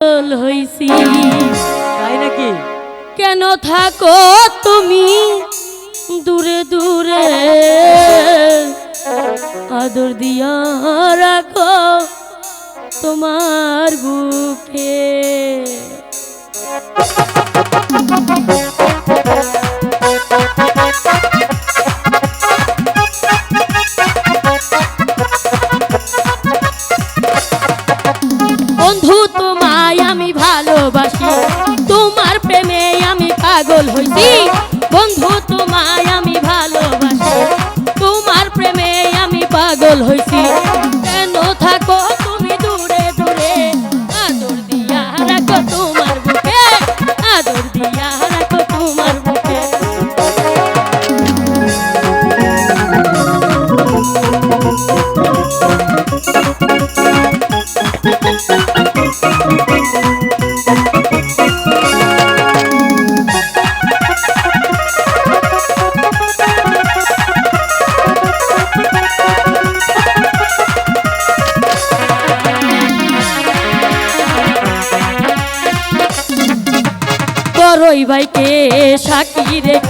পাগল হইছি। তাই নাকি? কেন থাকো তুমি দূরে দূরে? আদর দিয়া রাখো তোমার বুকে। ভালোবাসি। তোমার প্রেমে আমি পাগল হইছি। বন্ধু, তোমায় আমি ভালোবাসি। তোমার প্রেমে আমি পাগল হইছি। করই ভাইকে সাকি রেখে